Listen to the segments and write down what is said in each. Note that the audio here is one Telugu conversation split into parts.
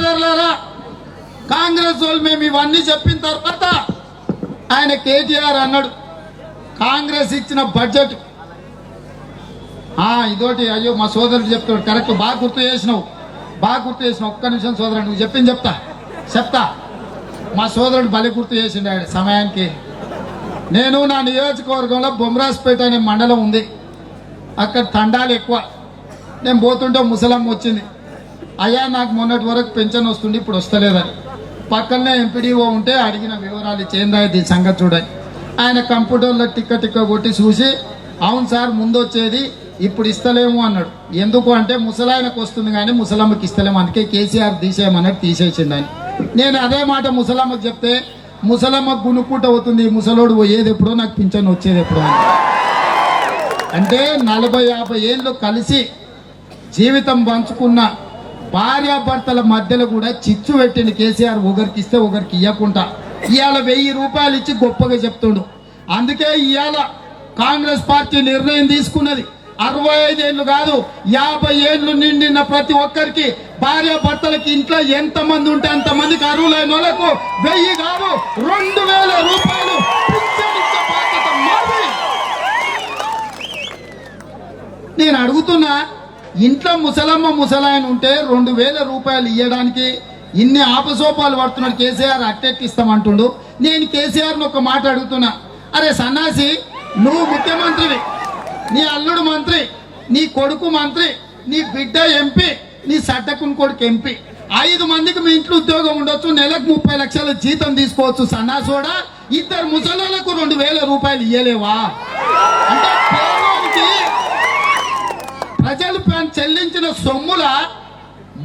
సోదరులారా కాంగ్రెస్ వాళ్ళు మేము ఇవన్నీ చెప్పిన తర్వాత ఆయన కేటీఆర్ అన్నాడు కాంగ్రెస్ ఇచ్చిన బడ్జెట్. ఆ ఇదోటి అయ్యో మా సోదరుడు చెప్తాడు కరెక్ట్ బాగా గుర్తు చేసినావు బాగా గుర్తు చేసినావు ఒక్క నిమిషం సోదరుడు నువ్వు చెప్పింది చెప్తా చెప్తా. మా సోదరుడు బలి గుర్తు చేసిండు ఆయన సమయానికి. నేను నా నియోజకవర్గంలో బొమ్రాజ్పేట అనే మండలం ఉంది. అక్కడ తండాలు ఎక్కువ. నేను పోతుంటే ముసలమ్మ వచ్చింది. అయ్యా నాకు మొన్నటి వరకు పెన్షన్ వస్తుంది ఇప్పుడు వస్తలేదని. పక్కనే ఎంపీడీఓ ఉంటే అడిగిన వివరాలు ఇచ్చేందా సంగతి చూడండి. ఆయన కంప్యూటర్లో టిక్క టిక్క కొట్టి చూసి అవును సార్ ముందు వచ్చేది ఇప్పుడు ఇస్తలేము అన్నాడు. ఎందుకు అంటే ముసలాయనకు వస్తుంది కానీ ముసలమ్మకి ఇస్తలేము. అందుకే కేసీఆర్ తీసేయమన్నట్టు తీసేసిండు ఆయన. నేను అదే మాట ముసలమ్మకి చెప్తే ముసలమ్మ గునుక్కుంట అవుతుంది ముసలోడు పోయేది ఎప్పుడో నాకు పింఛన్ వచ్చేది ఎప్పుడో అని. అంటే నలభై యాభై ఏళ్ళు కలిసి జీవితం పంచుకున్న భార్యాభర్తల మధ్యలో కూడా చిచ్చు పెట్టిన కేసీఆర్ ఒకరికి ఇస్తే ఒకరికి ఇవ్వకుండా ఇవాళ వెయ్యి రూపాయలు ఇచ్చి గొప్పగా చెప్తుండు. అందుకే ఇవాళ కాంగ్రెస్ పార్టీ నిర్ణయం తీసుకున్నది. అరవై ఐదేళ్ళు కాదు యాభై ఏళ్ళు నిండిన ప్రతి ఒక్కరికి భార్య భర్తలకి ఇంట్లో ఎంత మంది ఉంటే అంత మందికి అర్హులైన వాళ్ళకు వెయ్యి కాదు రెండు వేల రూపాయలు నేను అడుగుతున్నా ఇంట్లో ముసలమ్మ ముసలాయన ఉంటే రెండు వేల రూపాయలు ఇవ్వడానికి ఇన్ని ఆపసోపాలు పడుతున్నాడు కేసీఆర్ అట్టెక్కిస్తామంటుండు. నేను కేసీఆర్ని ఒక మాట అడుగుతున్నా. అరే సన్నాసి నువ్వు ముఖ్యమంత్రివి నీ అల్లుడు మంత్రి నీ కొడుకు మంత్రి నీ బిడ్డ ఎంపీ నీ సడ్డకుని కొడుకు ఎంపీ. ఐదు మందికి మీ ఇంట్లో ఉద్యోగం ఉండొచ్చు నెలకు ముప్పై లక్షల జీతం తీసుకోవచ్చు సన్నాసోడా ఇద్దరు ముసలాలకు రెండు వేల రూపాయలు ఇయ్యలేవా? అంటే చెల్లించిన సొమ్ముల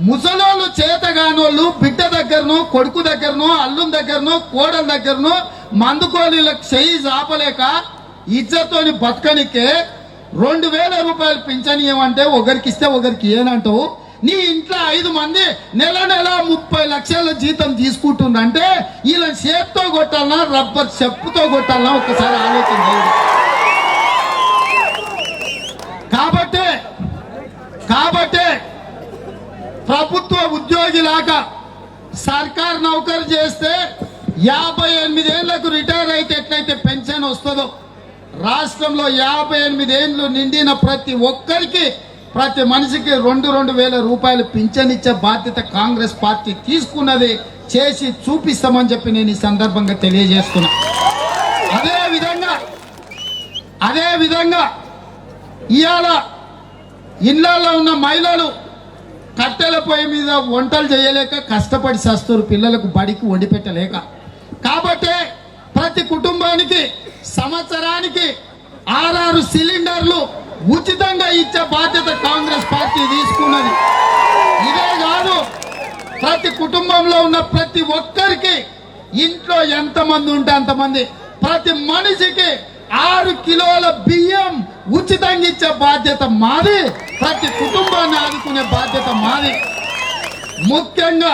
ముసలోళ్ళు చేతగానోళ్ళు బిడ్డ దగ్గరను కొడుకు దగ్గరను అల్లుం దగ్గరను కోడల దగ్గరను మందుకోలీలకు చెయ్యి ఆపలేక ఇజ్జతోని బతకనికే రెండు వేల రూపాయలు పింఛనీయమంటే ఒకరికి ఇస్తే ఒకరికి ఏనంటావు? నీ ఇంట్లో ఐదు మంది నెల నెల ముప్పై లక్షల జీతం తీసుకుంటుందంటే వీళ్ళని చేత్తో కొట్టాలన్నా రబ్బర్ చెప్పుతో కొట్టాలన్నా ఒకసారి ఆలోచన చేయండి కాబట్టే కాబట్టే ప్రభుత్వ ఉద్యోగిలాగా సర్కార్ నౌకరు చేస్తే యాభై ఎనిమిదేళ్ళకు రిటైర్ అయితే ఎట్లయితే పెన్షన్ వస్తుందో రాష్ట్రంలో యాభై ఎనిమిదేళ్ళు నిండిన ప్రతి ఒక్కరికి ప్రతి మనిషికి రెండు రెండు వేల రూపాయలు పింఛన్ ఇచ్చే బాధ్యత కాంగ్రెస్ పార్టీ తీసుకున్నది చేసి చూపిస్తామని చెప్పి నేను ఈ సందర్భంగా తెలియజేస్తున్నా. అదే విధంగా అదే విధంగా ఇవాళ ఇళ్ళలో ఉన్న మహిళలు కట్టెల పొయ్యి మీద వంటలు చేయలేక కష్టపడి చేస్తారు పిల్లలకు బడికి వండి పెట్టలేక. కాబట్టే ప్రతి కుటుంబానికి సంవత్సరానికి ఆరారు సిలిండర్లు ఉచితంగా ఇచ్చే బాధ్యత కాంగ్రెస్ పార్టీ తీసుకున్నది. ఇదే కాదు ప్రతి కుటుంబంలో ఉన్న ప్రతి ఒక్కరికి ఇంట్లో ఎంతమంది ఉంటే అంతమంది ప్రతి మనిషికి ఆరు కిలోల బియ్యం ఉచితంగా ఇచ్చే బాధ్యత మాది. ప్రతి కుటుంబాన్ని ఆదుకునే బాధ్యత మాది. ముఖ్యంగా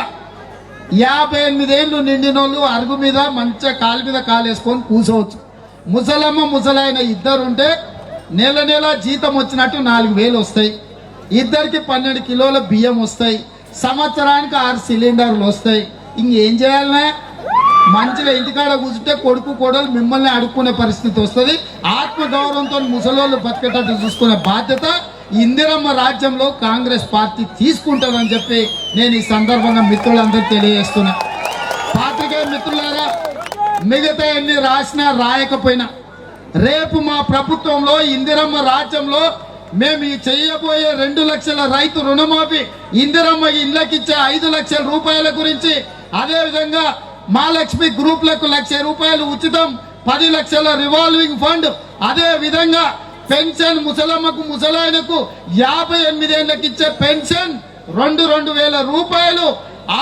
యాభై ఎనిమిదేళ్ళు నిండినోళ్ళు అరుగు మీద మంచిగా కాలు మీద కాలు వేసుకొని కూర్చోవచ్చు ముసలమ్మ ముసలాయన ఇద్దరు ఉంటే నెల నెల జీతం వచ్చినట్టు నాలుగు వేలు వస్తాయి. ఇద్దరికి పన్నెండు కిలోల బియ్యం వస్తాయి. సంవత్సరానికి ఆరు సిలిండర్లు వస్తాయి. ఇంకేం చేయాలనే? మంచిగా ఇంటికాడ కూర్చుంటే కొడుకు కోడలు మిమ్మల్ని అడుక్కునే పరిస్థితి వస్తుంది. ఆత్మగౌరవంతో ముసలోళ్ళు బతికేటట్టు చూసుకునే బాధ్యత ఇందిరమ్మ రాజ్యంలో కాంగ్రెస్ పార్టీ తీసుకుంటుందని చెప్పి నేను ఈ సందర్భంగా మిత్రులందరూ తెలియజేస్తున్నా. పాత్రికేయ మిత్రులారా మిగతా ఎన్ని రాసినా రాయకపోయినా రేపు మా ప్రభుత్వంలో ఇందిరమ్మ రాజ్యంలో మేము ఈ చేయబోయే రెండు లక్షల రైతు రుణమాఫీ ఇందిరమ్మ ఇళ్ళకిచ్చే ఐదు లక్షల రూపాయల గురించి అదేవిధంగా మహాలక్ష్మి మా లక్ష్మి గ్రూప్లకు లక్ష రూపాయలు ఉచితం పది లక్షల రివాల్వింగ్ ఫండ్ అదే విధంగా పెన్షన్ ముసలమ్మకు ముసలాయనకు యాభై ఎనిమిదేళ్ళకు ఇచ్చే పెన్షన్ రెండు రెండు వేల రూపాయలు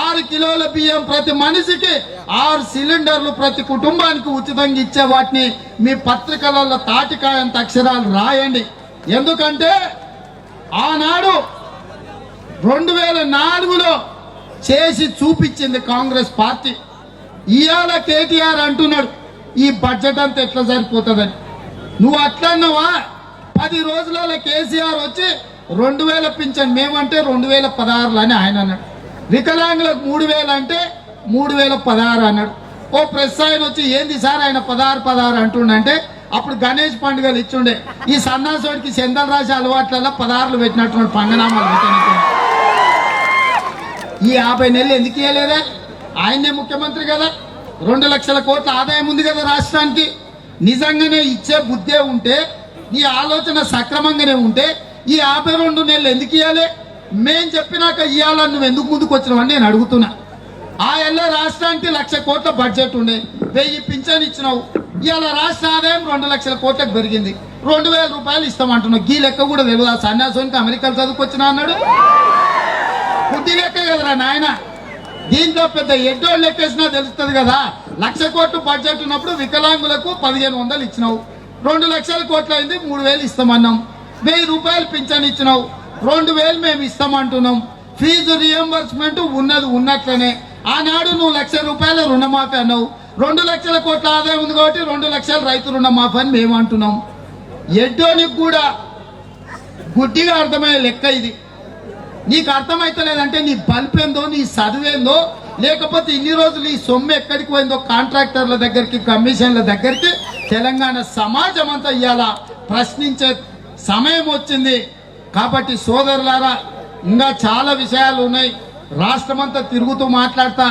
ఆరు కిలోల బియ్యం ప్రతి మనిషికి ఆరు సిలిండర్లు ప్రతి కుటుంబానికి ఉచితంగా ఇచ్చే వాటిని మీ పత్రికలలో తాటికాయంత అక్షరాలు రాయండి. ఎందుకంటే ఆనాడు రెండు వేల నాలుగులో చేసి చూపించింది కాంగ్రెస్ పార్టీ. ఇవాళ కేటీఆర్ అంటున్నాడు ఈ బడ్జెట్ అంతా ఎట్లా సరిపోతుందని? నువ్వు అట్లన్నావా? పది రోజులలో కేసీఆర్ వచ్చి రెండు వేల పింఛన్ మేమంటే రెండు వేల పదహారులు అని ఆయన అన్నాడు. వికలాంగులకు మూడు వేలు అంటే మూడు వేల పదహారు అన్నాడు. ఓ ప్రెస్ ఆయన వచ్చి ఏంది సార్ ఆయన పదహారు పదహారు అంటుండంటే అప్పుడు గణేష్ పండుగలు ఇచ్చుండే. ఈ సన్నాసోడికి చందన రాశి అలవాట్లలో పదహారులు పెట్టినటువంటి పంగనామాలు పెట్టాను ఈ యాభై నెలలు ఎందుకు ఇవ్వలేదా ఆయనే ముఖ్యమంత్రి కదా. రెండు లక్షల కోట్ల ఆదాయం ఉంది కదా రాష్ట్రానికి. నిజంగానే ఇచ్చే బుద్ధే ఉంటే నీ ఆలోచన సక్రమంగానే ఉంటే ఈ యాభై రెండు నెలలు ఎందుకు ఇవ్వాలి మేం చెప్పినాక ఇవ్వాలని నువ్వు ఎందుకు ముందుకు వచ్చినావని నేను అడుగుతున్నా. ఆ ఎల్ల రాష్ట్రానికి లక్ష కోట్ల బడ్జెట్ ఉండే వెయ్యి పింఛన్ ఇచ్చినావు. ఇవాళ రాష్ట్ర ఆదాయం రెండు లక్షల కోట్లకు పెరిగింది. రెండు వేల రూపాయలు ఇస్తామంటున్నావు. గీ లెక్క కూడా తెలియదు. ఆ సన్యాసానికి అమెరికాలో చదువుకొచ్చినా అన్నాడు? బుద్ధి లెక్క కదరా నాయన? దీంట్లో పెద్ద ఎడ్డోళ్ళు లెక్కేసినా తెలుస్తుంది కదా. లక్ష కోట్లు బడ్జెట్ ఉన్నప్పుడు వికలాంగులకు పదిహేను వందలు ఇచ్చినావు. రెండు లక్షల కోట్లు అయింది మూడు వేలు ఇస్తామన్నాం. వెయ్యి రూపాయలు పింఛన్ ఇచ్చినావు. రెండు వేలు మేము ఇస్తామంటున్నాం. ఫీజు రియంబర్స్మెంట్ ఉన్నది ఉన్నట్లనే. ఆనాడు నువ్వు లక్ష రూపాయల రుణమాఫీ అన్నావు. రెండు లక్షల కోట్ల ఆదాయం ఉంది కాబట్టి రెండు లక్షల రైతు రుణమాఫీ అని మేము అంటున్నాం. ఎడ్డోనికి కూడా గుడ్డిగా అర్థమయ్యే లెక్క ఇది. నీకు అర్థమైతలేదంటే నీ బల్పేందో నీ చదువేందో లేకపోతే ఇన్ని రోజులు ఈ సొమ్ము ఎక్కడికి పోయిందో కాంట్రాక్టర్ల దగ్గరికి కమిషన్ల దగ్గరికి తెలంగాణ సమాజం అంతా ఇవాళ ప్రశ్నించే సమయం వచ్చింది. కాబట్టి సోదరులారా ఇంకా చాలా విషయాలు ఉన్నాయి. రాష్ట్రమంతా తిరుగుతూ మాట్లాడతా.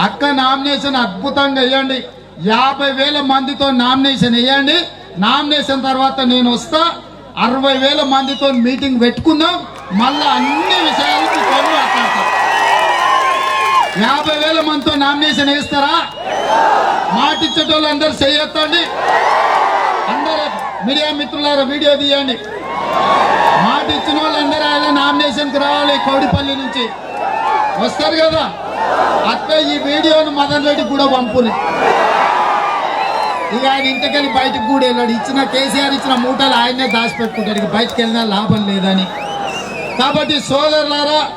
అక్క నామినేషన్ అద్భుతంగా వేయండి యాభై వేల మందితో నామినేషన్ వేయండి నామినేషన్ తర్వాత నేను వస్తా. అరవై వేల మందితో మీటింగ్ పెట్టుకుందాం. మళ్ళా అన్ని విషయాలు మీతో మాట్లాడతాం. యాభై వేల మందితో నామినేషన్ వేస్తారా? మాటిచ్చేటోళ్ళు అందరు చేయొత్తండి అందరూ మీడియా మిత్రులారా వీడియో తీయండి. మాట ఇచ్చిన వాళ్ళందరూ ఆయన నామినేషన్కి రావాలి కౌడిపల్లి నుంచి. వస్తారు కదా? అట్లా ఈ వీడియోను మదన్ రెడ్డి కూడా పంపుని. ఇక ఆయన ఇంటికెళ్ళి బయటకు కూడా వెళ్ళాడు. ఇచ్చిన కేసీఆర్ ఇచ్చిన మూటలు ఆయనే దాచిపెట్టుకుంటాడు. ఇక బయటకు వెళ్ళినా లాభం లేదని. కాబట్టి సోదరులారా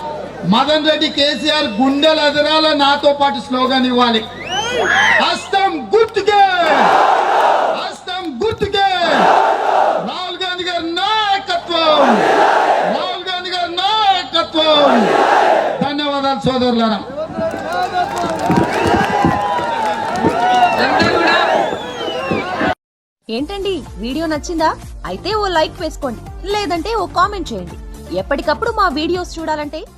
మదన్ రెడ్డి కేసీఆర్ గుండెల ఎదరాల నాతో పాటు స్లోగన్ ఇవ్వాలి. హస్తం గుర్తుకే హస్తం గుర్తుకే రాహుల్ గాంధీ గారి నాయకత్వం! రాహుల్ గాంధీ గారి నాయకత్వం! ధన్యవాదాలు సోదరులారా. ఏంటండి వీడియో నచ్చిందా? అయితే ఓ లైక్ వేసుకోండి లేదంటే ఓ కామెంట్ చేయండి. ఎప్పటికప్పుడు మా వీడియోస్ చూడాలంటే